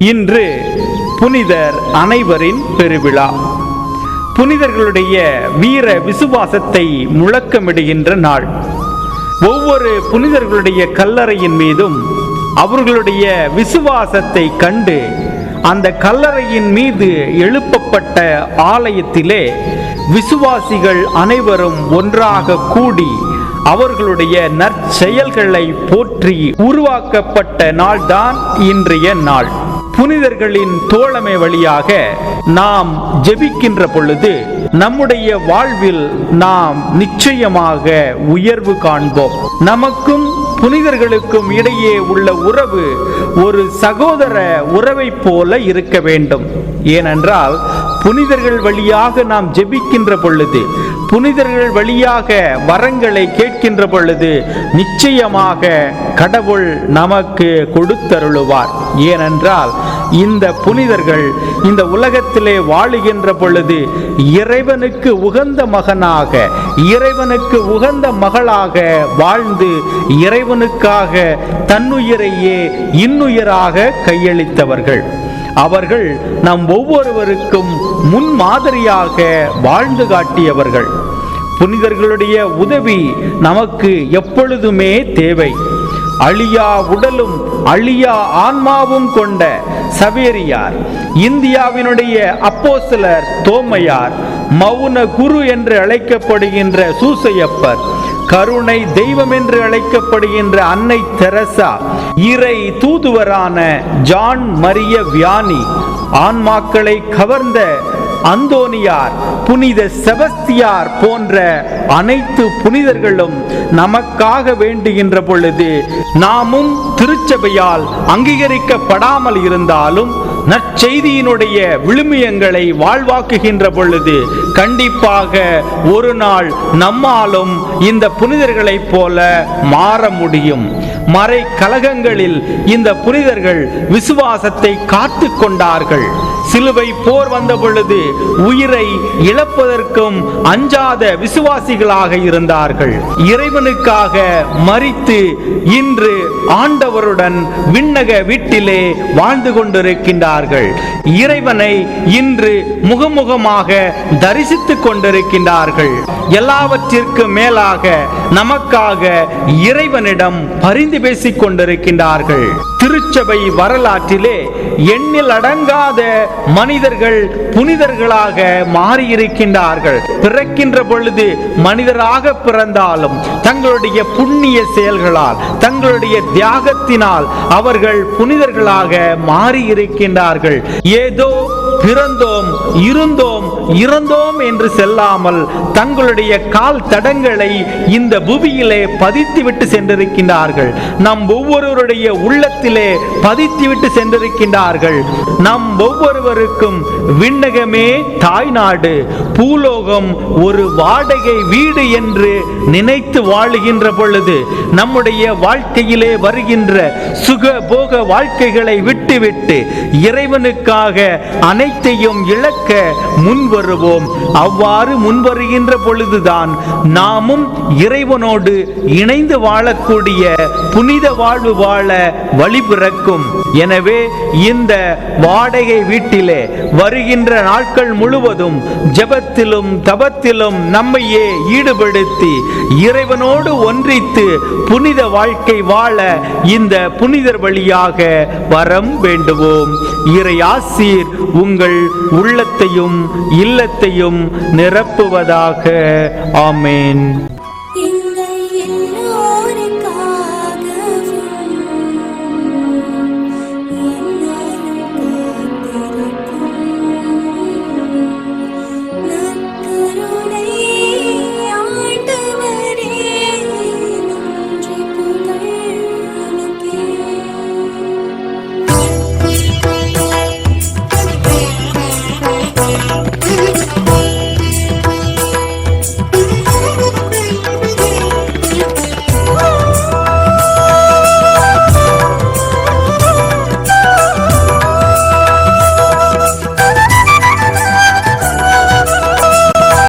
இன்று புனிதர் அனைவரின் பெருவிழா. புனிதர்களுடைய வீர விசுவாசத்தை முழக்கமிடுகின்ற நாள். ஒவ்வொரு புனிதர்களுடைய கல்லறையின் மீதும் அவர்களுடைய விசுவாசத்தை கண்டு அந்த கல்லறையின் மீது எழுப்பப்பட்ட ஆலயத்திலே விசுவாசிகள் அனைவரும் ஒன்றாக கூடி அவர்களுடைய நற்செயல்களை போற்றி உருவாக்கப்பட்ட நாள்தான் இன்றைய நாள். புனிதர்களின் தோழமை வழியாக நாம் ஜெபிக்கின்ற பொழுது நம்முடைய வாழ்வில் நாம் நிச்சயமாக உயர்வு காண்போம். நமக்கும் புனிதர்களுக்கும் இடையே உள்ள உறவு ஒரு சகோதர உறவை போல இருக்க வேண்டும். ஏனென்றால் புனிதர்கள் வழியாக நாம் ஜெபிக்கின்ற பொழுது புனிதர்கள் வழியாக வரங்களை கேட்கின்ற பொழுது நிச்சயமாக கடவுள் நமக்கு கொடுத்தருளுவார். ஏனென்றால் இந்த புனிதர்கள் இந்த உலகத்திலே வாழுகின்ற பொழுது இறைவனுக்கு உகந்த மகனாக இறைவனுக்கு உகந்த மகளாக வாழ்ந்து இறைவனுக்காக தன்னுயிரையே இன்னுயிராக கையளித்தவர்கள். அவர்கள் நம் ஒவ்வொருவருக்கும் முன் மாதிரியாக வாழ்ந்து காட்டியவர்கள். புனிதர்களுடைய உதவி நமக்கு எப்பொழுதுமே தேவை. அழியா உடலும் அழியா ஆன்மாவும் கொண்ட சவேரியார் இந்தியாவினுடைய அப்போஸ்தலர் தோமையார் மௌன குரு என்று அழைக்கப்படுகின்ற சூசையப்பர் கருணை தெய்வம் என்று அழைக்கப்படுகின்ற அன்னை தெரசா இறை தூதுவரான ஜான் மரிய வியானி ஆன்மாக்களை கவர்ந்த அந்தோனியார் புனித செபஸ்தியார் போன்ற அனைத்து புனிதர்களும் நமக்காக வேண்டுகின்ற பொழுது நாமும் திருச்சபையால் அங்கீகரிக்கப்படாமல் இருந்தாலும் நற்செய்தியினுடைய விழுமியங்களை வாழ்வாக்குகின்ற பொழுது கண்டிப்பாக ஒரு நாள் நம்மாலும் இந்த புனிதர்களைப் போல மாற முடியும். மறை கலகங்களில் இந்த புனிதர்கள் விசுவாசத்தை காத்து கொண்டார்கள். சிலுவை போர் வந்த பொழுது உயிரை இழப்பதற்கும் அஞ்சாத விசுவாசிகளாக இருந்தார்கள். இறைவனுக்காக மறித்து இன்று ஆண்டவருடன் விண்ணக வீட்டிலே வாழ்ந்து கொண்டிருக்கின்றார்கள். இறைவனை இன்று முகமுகமாக தரிசித்துக் கொண்டிருக்கின்றார்கள். எல்லாவற்றிற்கு மேலாக நமக்காக இறைவனிடம் பரிந்து பேசிக் கொண்டிருக்கின்றார்கள். திருச்சபை வரலாற்றிலே எண்ணில் அடங்காத மனிதர்கள் புனிதர்களாக மாறியிருக்கின்றார்கள். பிறக்கின்ற பொழுது மனிதராக பிறந்தாலும் தங்களுடைய புண்ணிய செயல்களால் தங்களுடைய தியாகத்தினால் அவர்கள் புனிதர்களாக மாறியிருக்கின்றார்கள். ஏதோ பிறந்தோம் இருந்தோம் இறந்தோம் என்று செல்லாமல் தங்களுடைய கால் தடங்களை இந்த புவியிலே பதித்துவிட்டு சென்றிருக்கின்றார்கள். நம் ஒவ்வொருவருடைய உள்ளத்தில் பதித்துவிட்டு சென்றிருக்கின்றார்கள். நம் ஒவ்வொருவருக்கும் விண்ணகமே தாய்நாடு. பூலோகம் ஒரு வாடகை வீடு என்று நினைத்து வாழுகின்ற பொழுது நம்முடைய வாழ்க்கையிலே வருகின்ற சுக போக வாழ்க்கைகளை விட்டுவிட்டு இறைவனுக்காக அனைத்தையும் இழக்க முன்வருவோம். அவ்வாறு முன்வருகின்ற பொழுதுதான் நாமும் இறைவனோடு இணைந்து வாழக்கூடிய புனித வாழ்வு வாழ வழி பிறக்கும். எனவே இந்த வாடகை வீட்டிலே வருகின்ற நாட்கள் முழுவதும் ஜெபத்திலும் தபத்திலும் நம்மையே ஈடுபடுத்தி இறைவனோடு ஒன்றித்து புனித வாழ்க்கை வாழ இந்த புனிதர் வழியாக வரம் வேண்டுவோம். இறை ஆசீர் உங்கள் உள்ளத்தையும் இல்லத்தையும் நிரப்புவதாக. ஆமேன்.